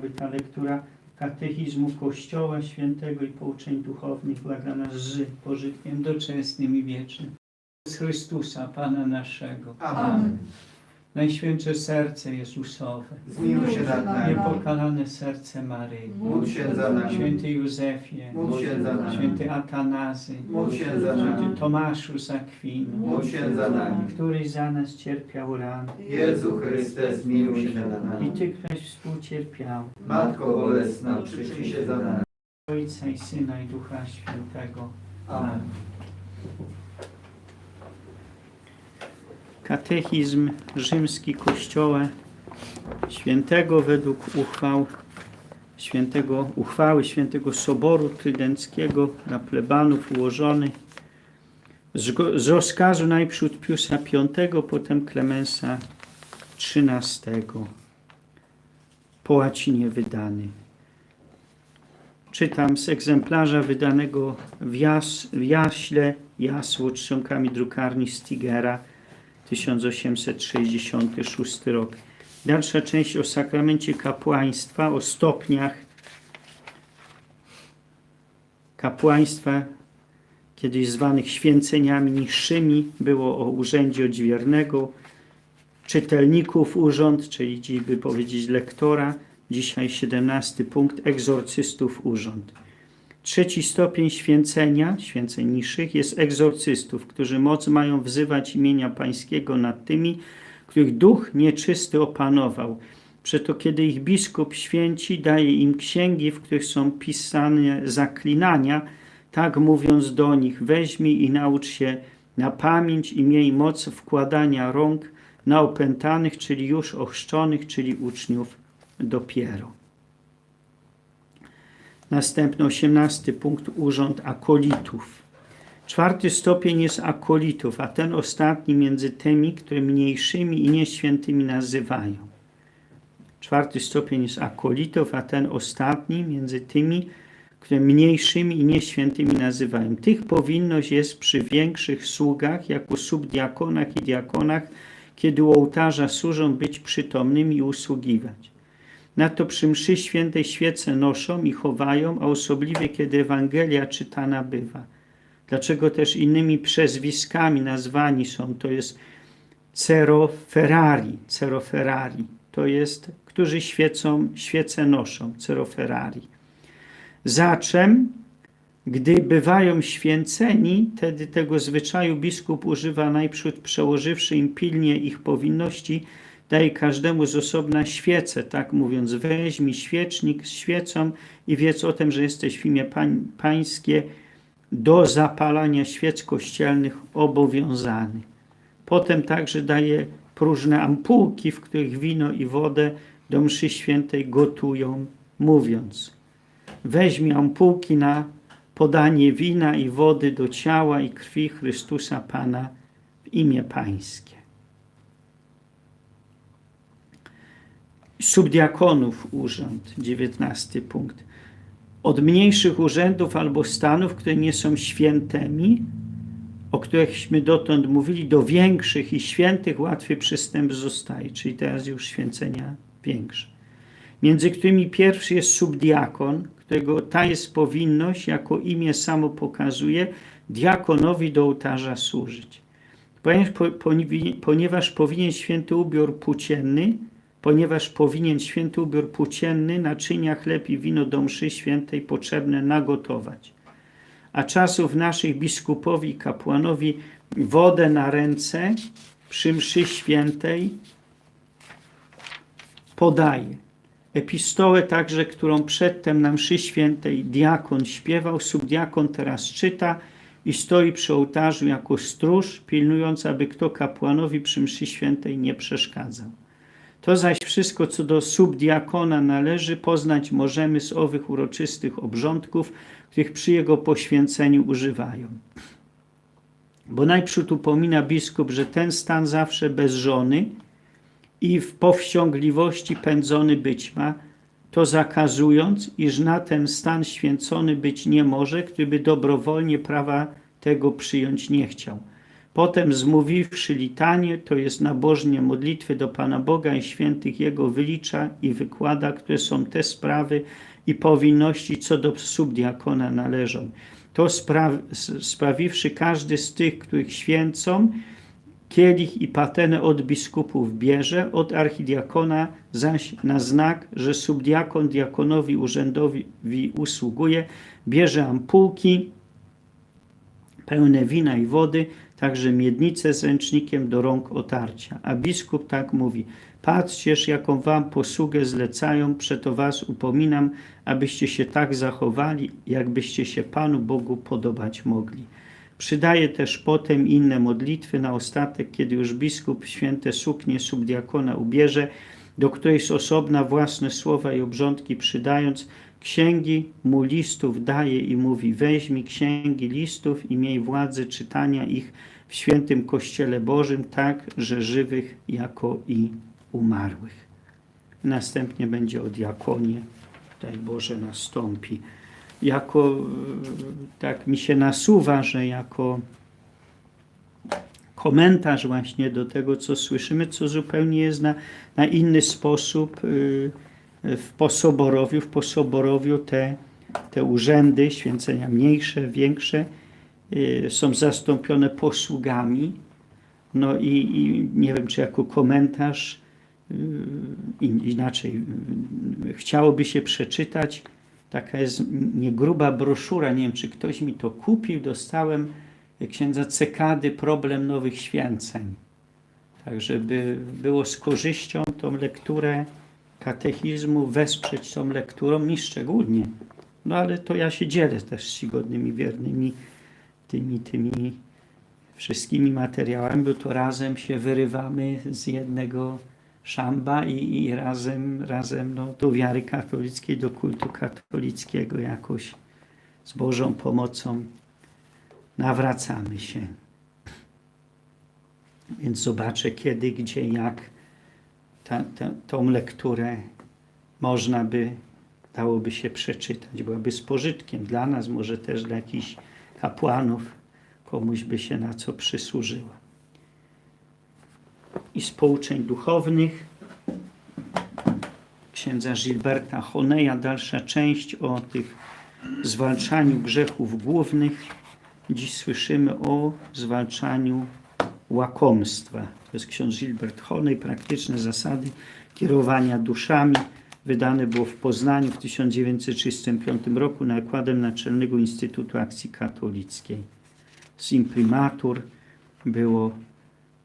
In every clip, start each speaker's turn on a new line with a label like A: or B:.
A: aby ta lektura katechizmu Kościoła Świętego i pouczeń duchownych dla nas z pożytkiem doczesnym i wiecznym. Z Chrystusa, Pana naszego.
B: Amen.
A: Najświętsze serce Jezusowe,
B: Zmiłuj się nad nami.
A: niepokalane serce Maryi,
B: Módl się za nami.
A: święty Józefie,
B: Módl się za nami.
A: święty Atanazy,
B: Módl się za nami.
A: święty Tomaszu z Akwinu,
B: Módl się za nami.
A: któryś za nas cierpiał rany.
B: Jezu Chryste, zmiłuj się nad
A: I
B: nami.
A: Ty, któryś współcierpiał,
B: Matko Bolesna, przyczyń się za nami.
A: Ojca i Syna i Ducha Świętego.
B: Amen.
A: Katechizm rzymski Kościoła Świętego według uchwał świętego, uchwały Świętego Soboru Trydenckiego dla plebanów ułożony. Z, z rozkazu najprzód Piusa V, potem Klemensa XIII po łacinie wydany. Czytam z egzemplarza wydanego w, jas, w jaśle jasło czcionkami drukarni Stigera 1866 rok. Dalsza część o sakramencie kapłaństwa, o stopniach kapłaństwa, kiedyś zwanych święceniami niższymi, było o urzędzie odźwiernego, czytelników urząd, czyli dziś by powiedzieć lektora, dzisiaj 17 punkt, egzorcystów urząd. Trzeci stopień święcenia, święceń niższych, jest egzorcystów, którzy moc mają wzywać imienia Pańskiego nad tymi, których duch nieczysty opanował. Przeto kiedy ich biskup święci, daje im księgi, w których są pisane zaklinania, tak mówiąc do nich, weźmij i naucz się na pamięć i miej moc wkładania rąk na opętanych, czyli już ochrzczonych, czyli uczniów dopiero. Następny, osiemnasty punkt, urząd akolitów. Czwarty stopień jest akolitów, a ten ostatni między tymi, które mniejszymi i nieświętymi nazywają. Czwarty stopień jest akolitów, a ten ostatni między tymi, które mniejszymi i nieświętymi nazywają. Tych powinność jest przy większych sługach, jako subdiakonach i diakonach, kiedy u ołtarza służą być przytomnymi i usługiwać. Nadto przy mszy świętej świece noszą i chowają, a osobliwie kiedy Ewangelia czytana bywa. Dlaczego też innymi przezwiskami nazwani są, to jest ceroferari, ceroferari, to jest, którzy świecą, świece noszą, ceroferari. Zaczem, gdy bywają święceni, wtedy tego zwyczaju biskup używa najprzód przełożywszy im pilnie ich powinności, daje każdemu z osobna świecę, tak mówiąc, weźmij świecznik z świecą i wiedz o tym, że jesteś w imię pań, pańskie do zapalania świec kościelnych obowiązany. Potem także daje próżne ampułki, w których wino i wodę do mszy świętej gotują, mówiąc weźmie ampułki na podanie wina i wody do ciała i krwi Chrystusa Pana w imię Pańskie. Subdiakonów urząd, dziewiętnasty punkt. Od mniejszych urzędów albo stanów, które nie są świętymi, o którychśmy dotąd mówili, do większych i świętych łatwy przystęp zostaje, czyli teraz już święcenia większe. Między którymi pierwszy jest subdiakon, którego ta jest powinność, jako imię samo pokazuje, diakonowi do ołtarza służyć. Ponieważ, ponieważ powinien święty ubiór płócienny, ponieważ powinien święty ubiór płócienny, naczynia, chleb i wino do mszy świętej potrzebne nagotować. A czasów naszych biskupowi kapłanowi wodę na ręce przy mszy świętej podaje. Epistołę także, którą przedtem na mszy świętej diakon śpiewał, subdiakon teraz czyta i stoi przy ołtarzu jako stróż, pilnując, aby kto kapłanowi przy mszy świętej nie przeszkadzał. To zaś wszystko, co do subdiakona należy, poznać możemy z owych uroczystych obrządków, których przy jego poświęceniu używają. Bo najprzód upomina biskup, że ten stan zawsze bez żony i w powściągliwości pędzony być ma, to zakazując, iż na ten stan święcony być nie może, który by dobrowolnie prawa tego przyjąć nie chciał. Potem zmówiwszy litanie, to jest nabożnie modlitwy do Pana Boga i świętych Jego wylicza i wykłada, które są te sprawy i powinności, co do subdiakona należą. To spra sprawiwszy każdy z tych, których święcą, kielich i patenę od biskupów bierze, od archidiakona zaś na znak, że subdiakon diakonowi urzędowi usługuje, bierze ampułki pełne wina i wody, także miednicę z ręcznikiem do rąk otarcia. A biskup tak mówi, patrzcież jaką wam posługę zlecają, przeto was upominam, abyście się tak zachowali, jakbyście się Panu Bogu podobać mogli. Przydaje też potem inne modlitwy na ostatek, kiedy już biskup święte suknie subdiakona ubierze, do której z osobna własne słowa i obrządki przydając, księgi mu listów daje i mówi: Weź mi księgi listów i miej władzę czytania ich w świętym Kościele Bożym, tak, że żywych jako i umarłych. Następnie będzie o diakonie, daj Boże, nastąpi. Jako, tak mi się nasuwa, że jako komentarz właśnie do tego, co słyszymy, co zupełnie jest na, na inny sposób y, w posoborowiu. W posoborowiu te, te urzędy, święcenia mniejsze, większe, y, są zastąpione posługami. No i, i nie wiem, czy jako komentarz y, inaczej chciałoby się przeczytać. Taka jest niegruba broszura, nie wiem, czy ktoś mi to kupił. Dostałem księdza Cekady Problem Nowych Święceń. Tak, żeby było z korzyścią tą lekturę katechizmu wesprzeć tą lekturą, mi szczególnie. No ale to ja się dzielę też z czcigodnymi wiernymi tymi, tymi wszystkimi materiałami, bo to razem się wyrywamy z jednego szamba i, i razem, razem no, do wiary katolickiej, do kultu katolickiego jakoś z Bożą pomocą nawracamy się. Więc zobaczę kiedy, gdzie, jak ta, ta, tą lekturę można by, dałoby się przeczytać. Byłaby z pożytkiem dla nas, może też dla jakichś kapłanów, komuś by się na co przysłużyła. I z pouczeń duchownych księdza Gilberta Honeja, dalsza część o tych zwalczaniu grzechów głównych. Dziś słyszymy o zwalczaniu łakomstwa. To jest ksiądz Gilbert Honej, praktyczne zasady kierowania duszami. Wydane było w Poznaniu w 1935 roku nakładem Naczelnego Instytutu Akcji Katolickiej. Z imprimatur było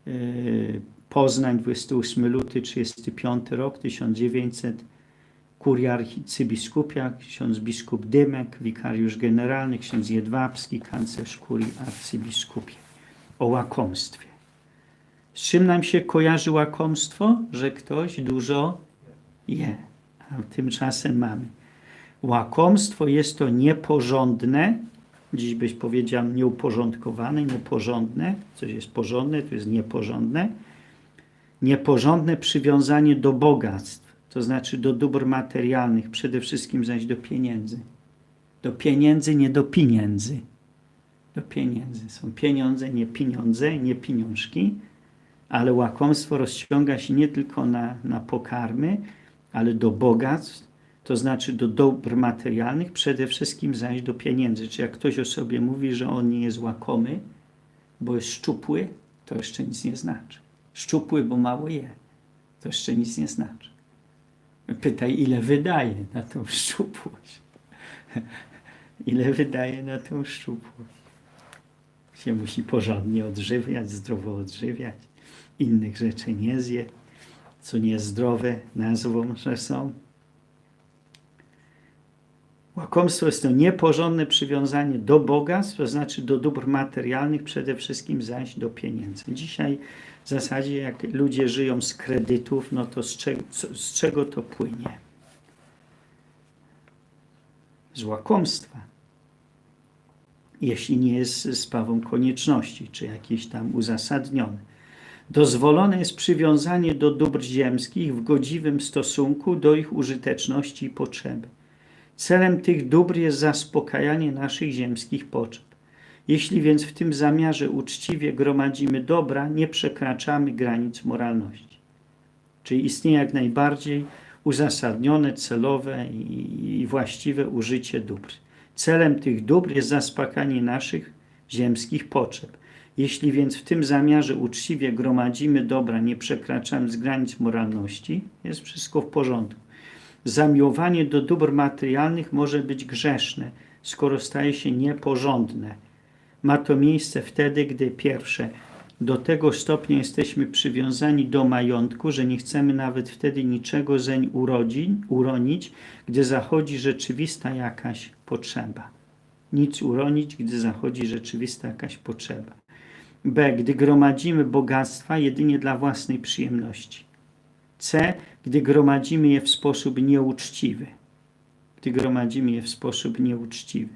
A: yy, Poznań, 28 luty, 35 rok, 1900, kuria arcybiskupia, ksiądz biskup Dymek, wikariusz generalny, ksiądz Jedwabski, kanclerz kurii arcybiskupiej. O łakomstwie. Z czym nam się kojarzy łakomstwo? Że ktoś dużo je. A tymczasem mamy. Łakomstwo jest to nieporządne, dziś byś powiedział nieuporządkowane, nieporządne, coś jest porządne, to jest nieporządne, nieporządne przywiązanie do bogactw, to znaczy do dóbr materialnych, przede wszystkim zaś do pieniędzy. Do pieniędzy, nie do pieniędzy. Do pieniędzy. Są pieniądze, nie pieniądze, nie pieniążki, ale łakomstwo rozciąga się nie tylko na, na pokarmy, ale do bogactw, to znaczy do dóbr materialnych, przede wszystkim zaś do pieniędzy. Czy jak ktoś o sobie mówi, że on nie jest łakomy, bo jest szczupły, to jeszcze nic nie znaczy. Szczupły, bo mało je, to jeszcze nic nie znaczy. Pytaj, ile wydaje na tą szczupłość. ile wydaje na tą szczupłość. Się musi porządnie odżywiać, zdrowo odżywiać. Innych rzeczy nie zje, co niezdrowe nazwą, że są. Łakomstwo jest to nieporządne przywiązanie do bogactw, to znaczy do dóbr materialnych, przede wszystkim zaś do pieniędzy. Dzisiaj w zasadzie jak ludzie żyją z kredytów, no to z czego, z czego to płynie? Z łakomstwa. Jeśli nie jest sprawą konieczności, czy jakieś tam uzasadnione. Dozwolone jest przywiązanie do dóbr ziemskich w godziwym stosunku do ich użyteczności i potrzeby. Celem tych dóbr jest zaspokajanie naszych ziemskich potrzeb. Jeśli więc w tym zamiarze uczciwie gromadzimy dobra, nie przekraczamy granic moralności. Czyli istnieje jak najbardziej uzasadnione, celowe i właściwe użycie dóbr. Celem tych dóbr jest zaspokanie naszych ziemskich potrzeb. Jeśli więc w tym zamiarze uczciwie gromadzimy dobra, nie przekraczając granic moralności, jest wszystko w porządku. Zamiłowanie do dóbr materialnych może być grzeszne, skoro staje się nieporządne. Ma to miejsce wtedy, gdy pierwsze, do tego stopnia jesteśmy przywiązani do majątku, że nie chcemy nawet wtedy niczego zeń urodzi, uronić, gdy zachodzi rzeczywista jakaś potrzeba. Nic uronić, gdy zachodzi rzeczywista jakaś potrzeba. B. Gdy gromadzimy bogactwa jedynie dla własnej przyjemności. C. Gdy gromadzimy je w sposób nieuczciwy. Gdy gromadzimy je w sposób nieuczciwy.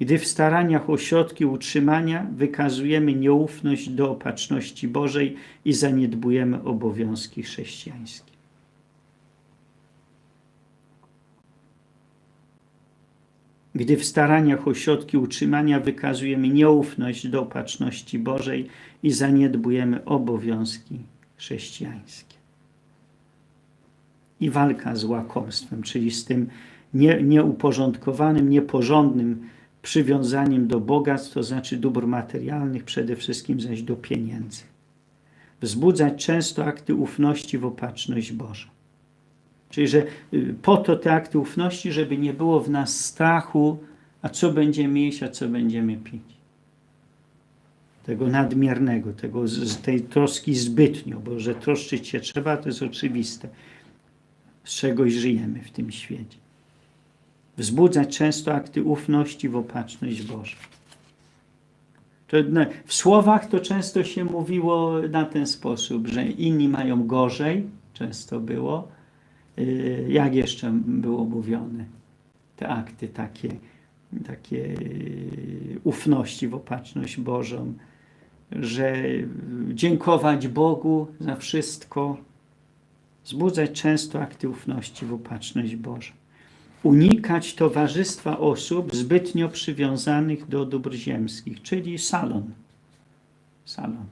A: Gdy w staraniach o środki utrzymania wykazujemy nieufność do opatrzności Bożej i zaniedbujemy obowiązki chrześcijańskie. Gdy w staraniach o środki utrzymania wykazujemy nieufność do opatrzności Bożej i zaniedbujemy obowiązki chrześcijańskie. I walka z łakomstwem, czyli z tym nie, nieuporządkowanym, nieporządnym przywiązaniem do bogactw, to znaczy dóbr materialnych, przede wszystkim zaś do pieniędzy. Wzbudzać często akty ufności w opatrzność Bożą. Czyli, że y, po to te akty ufności, żeby nie było w nas strachu, a co będziemy jeść, a co będziemy pić. Tego nadmiernego, tego, tej troski zbytnio, bo że troszczyć się trzeba, to jest oczywiste. Z czegoś żyjemy w tym świecie wzbudzać często akty ufności w opatrzność Bożą. No, w słowach to często się mówiło na ten sposób, że inni mają gorzej, często było. Yy, Jak jeszcze było mówione? Te akty takie, takie yy, ufności w opatrzność Bożą, że dziękować Bogu za wszystko, wzbudzać często akty ufności w opatrzność Bożą unikać towarzystwa osób zbytnio przywiązanych do dóbr ziemskich, czyli salon. Salon.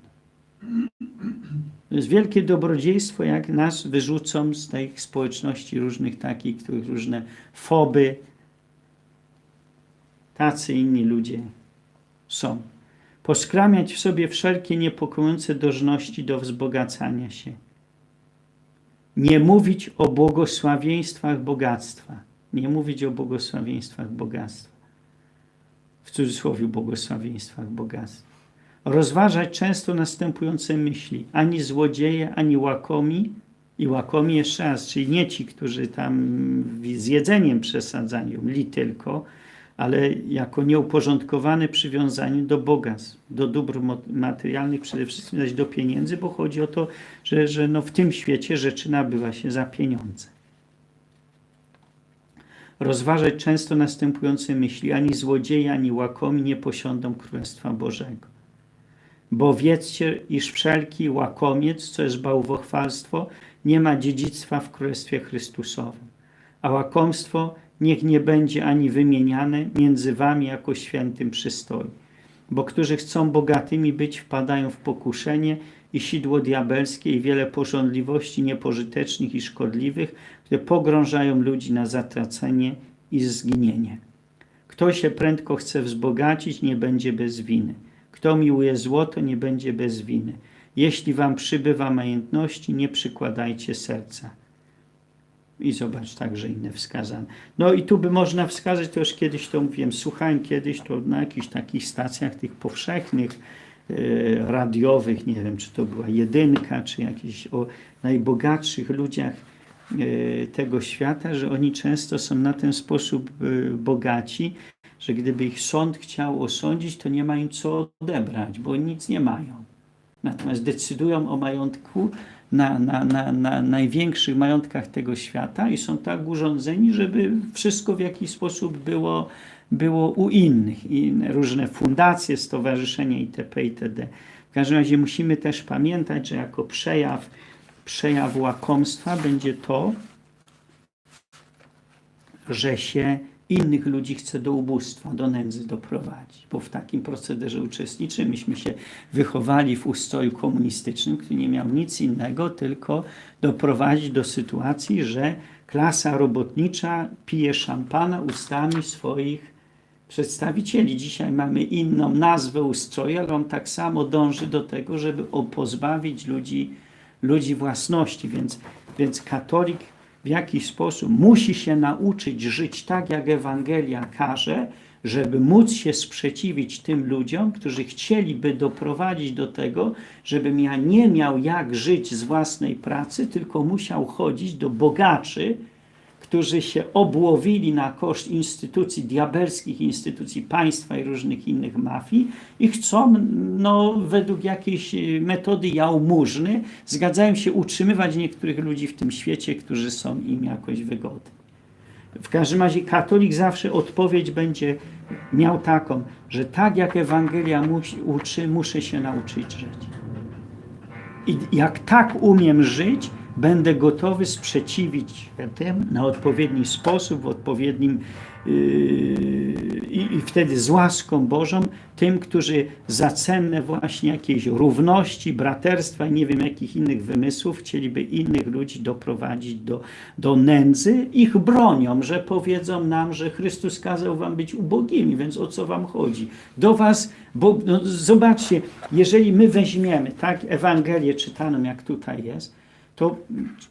A: To jest wielkie dobrodziejstwo, jak nas wyrzucą z tych społeczności różnych takich, których różne foby, tacy inni ludzie są. Poskramiać w sobie wszelkie niepokojące dożności do wzbogacania się. Nie mówić o błogosławieństwach bogactwa nie mówić o błogosławieństwach bogactwa. W cudzysłowie błogosławieństwach bogactwa. Rozważać często następujące myśli. Ani złodzieje, ani łakomi, i łakomi jeszcze raz, czyli nie ci, którzy tam z jedzeniem przesadzają, li tylko, ale jako nieuporządkowane przywiązanie do bogactw, do dóbr materialnych, przede wszystkim zaś do pieniędzy, bo chodzi o to, że, że no w tym świecie rzeczy nabywa się za pieniądze rozważać często następujące myśli: ani złodzieje, ani łakomi nie posiądą Królestwa Bożego. Bo wiedzcie, iż wszelki łakomiec, co jest bałwochwalstwo, nie ma dziedzictwa w Królestwie Chrystusowym. A łakomstwo niech nie będzie ani wymieniane między wami jako świętym przystoi. Bo którzy chcą bogatymi być, wpadają w pokuszenie i sidło diabelskie i wiele porządliwości niepożytecznych i szkodliwych, które pogrążają ludzi na zatracenie i zginienie. Kto się prędko chce wzbogacić, nie będzie bez winy. Kto miłuje złoto, nie będzie bez winy. Jeśli wam przybywa majątności, nie przykładajcie serca. I zobacz także inne wskazane. No i tu by można wskazać, to już kiedyś to mówiłem, słuchałem kiedyś to na jakichś takich stacjach tych powszechnych, e, radiowych, nie wiem, czy to była jedynka, czy jakiś o najbogatszych ludziach e, tego świata, że oni często są na ten sposób e, bogaci, że gdyby ich sąd chciał osądzić, to nie ma im co odebrać, bo nic nie mają. Natomiast decydują o majątku na, na, na, na największych majątkach tego świata i są tak urządzeni, żeby wszystko w jakiś sposób było, było u innych. I różne fundacje, stowarzyszenia itp. itd. W każdym razie musimy też pamiętać, że jako przejaw, przejaw łakomstwa będzie to, że się innych ludzi chce do ubóstwa, do nędzy doprowadzić, bo w takim procederze uczestniczy. Myśmy się wychowali w ustroju komunistycznym, który nie miał nic innego, tylko doprowadzić do sytuacji, że klasa robotnicza pije szampana ustami swoich przedstawicieli. Dzisiaj mamy inną nazwę ustroju, ale on tak samo dąży do tego, żeby pozbawić ludzi, ludzi własności. Więc, więc katolik w jakiś sposób musi się nauczyć żyć tak, jak Ewangelia każe, żeby móc się sprzeciwić tym ludziom, którzy chcieliby doprowadzić do tego, żebym ja nie miał jak żyć z własnej pracy, tylko musiał chodzić do bogaczy, którzy się obłowili na koszt instytucji, diabelskich instytucji państwa i różnych innych mafii i chcą, no, według jakiejś y, metody jałmużny, zgadzają się utrzymywać niektórych ludzi w tym świecie, którzy są im jakoś wygodni. W każdym razie katolik zawsze odpowiedź będzie miał taką, że tak jak Ewangelia musi, uczy, muszę się nauczyć żyć. I jak tak umiem żyć, będę gotowy sprzeciwić się tym na odpowiedni sposób, w odpowiednim yy, i, wtedy z łaską Bożą tym, którzy za cenne właśnie jakiejś równości, braterstwa i nie wiem jakich innych wymysłów chcieliby innych ludzi doprowadzić do, do nędzy, ich bronią, że powiedzą nam, że Chrystus kazał wam być ubogimi, więc o co wam chodzi? Do was, bo no, zobaczcie, jeżeli my weźmiemy tak Ewangelię czytaną, jak tutaj jest, to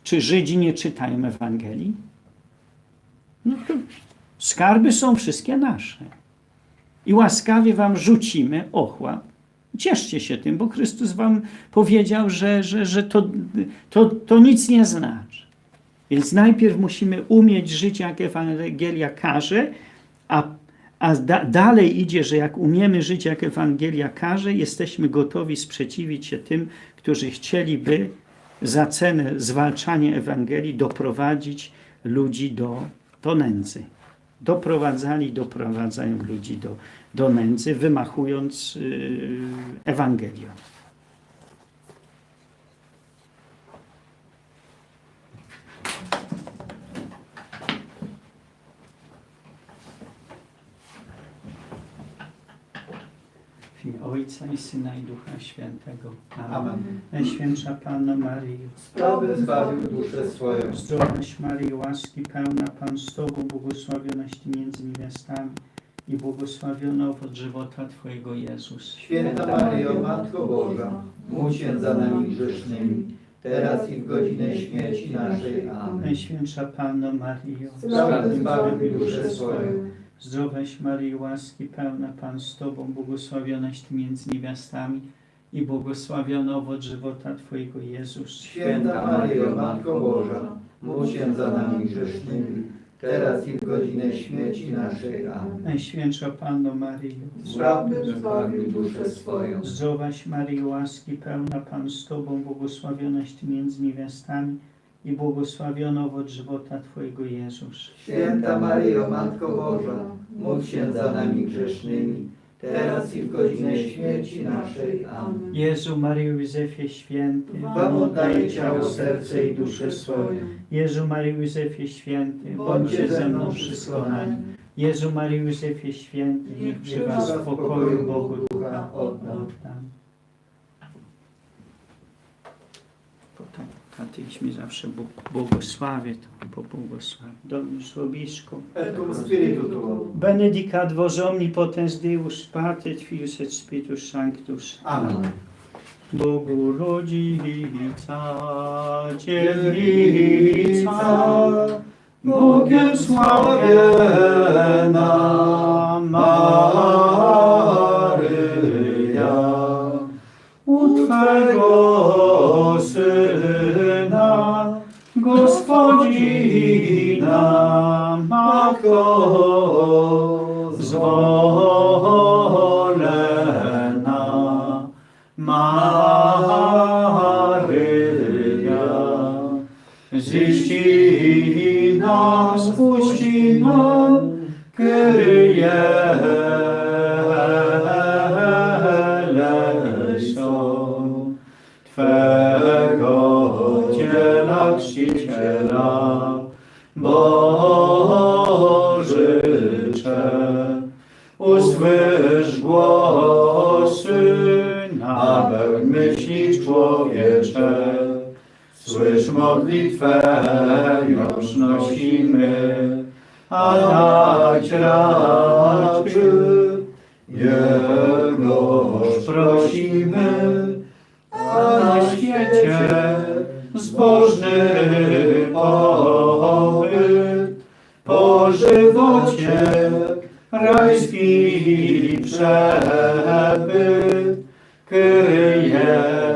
A: czy Żydzi nie czytają Ewangelii? No to skarby są wszystkie nasze. I łaskawie wam rzucimy ochłap. Cieszcie się tym, bo Chrystus wam powiedział, że, że, że to, to, to nic nie znaczy. Więc najpierw musimy umieć żyć, jak Ewangelia każe, a, a da, dalej idzie, że jak umiemy żyć, jak Ewangelia każe, jesteśmy gotowi sprzeciwić się tym, którzy chcieliby za cenę zwalczania Ewangelii doprowadzić ludzi do, do nędzy. Doprowadzali, doprowadzają ludzi do, do nędzy, wymachując yy, Ewangelią. Ojca i Syna i Ducha Świętego.
B: Amen.
A: Najświętsza Panno Maryjo,
B: Sprawy zbawił duszę swoją.
A: Zdrowaś Maryjo, łaski pełna Pan z Tobą, błogosławionaś Ty między niewiastami i błogosławiony owoc żywota Twojego Jezus.
B: Święta Maryjo, Matko Boża, módl się za nami grzesznymi, teraz i w godzinę śmierci naszej. Amen.
A: Najświętsza Panno Maryjo,
B: Sprawy zbawił duszę swoją.
A: Zdrowaś Maryjo, łaski pełna Pan z Tobą, błogosławionaś Ty między niewiastami i błogosławiony owoc żywota Twojego Jezus.
B: Święta Maryjo, Matko Boża, módl się za nami grzesznymi, teraz i w godzinę śmierci naszej. Amen.
A: Najświętsza Panno Maryjo,
B: Sprawy zbawił duszę swoją.
A: Zdrowaś Maryjo, łaski pełna Pan z Tobą, błogosławionaś Ty między niewiastami i błogosławiony owoc żywota Twojego Jezus.
B: Święta Maryjo, Matko Boża, módl się za nami grzesznymi, teraz i w godzinę śmierci naszej. Amen.
A: Jezu, Maryjo, Józefie Święty,
B: Wam oddaję ciało, serce i duszę swoją.
A: Jezu, Maryjo, Józefie Święty, bądźcie ze mną przy skonaniu. Jezu, Maryjo, Józefie Święty, niech przy Was w pokoju Bogu Ducha oddam. Potem w kateizmie zawsze Bóg błogosławię, to pobłogosławię. Dominus Robisco.
B: Et cum spiritu tuo.
A: Benedicat vos omnipotens Deus, Pater, Filius et Spiritus Sanctus.
B: Amen.
A: Bogu rodzica, dziewica, Bogiem sławiena Maryja, u Twego Syna, Matko zwolena, Maryja, ziści nas, puści nam, modlitwę, już nosimy, a dać raczy, Jegoż prosimy, a na świecie zbożny pobyt, po żywocie rajski przebyt kryje.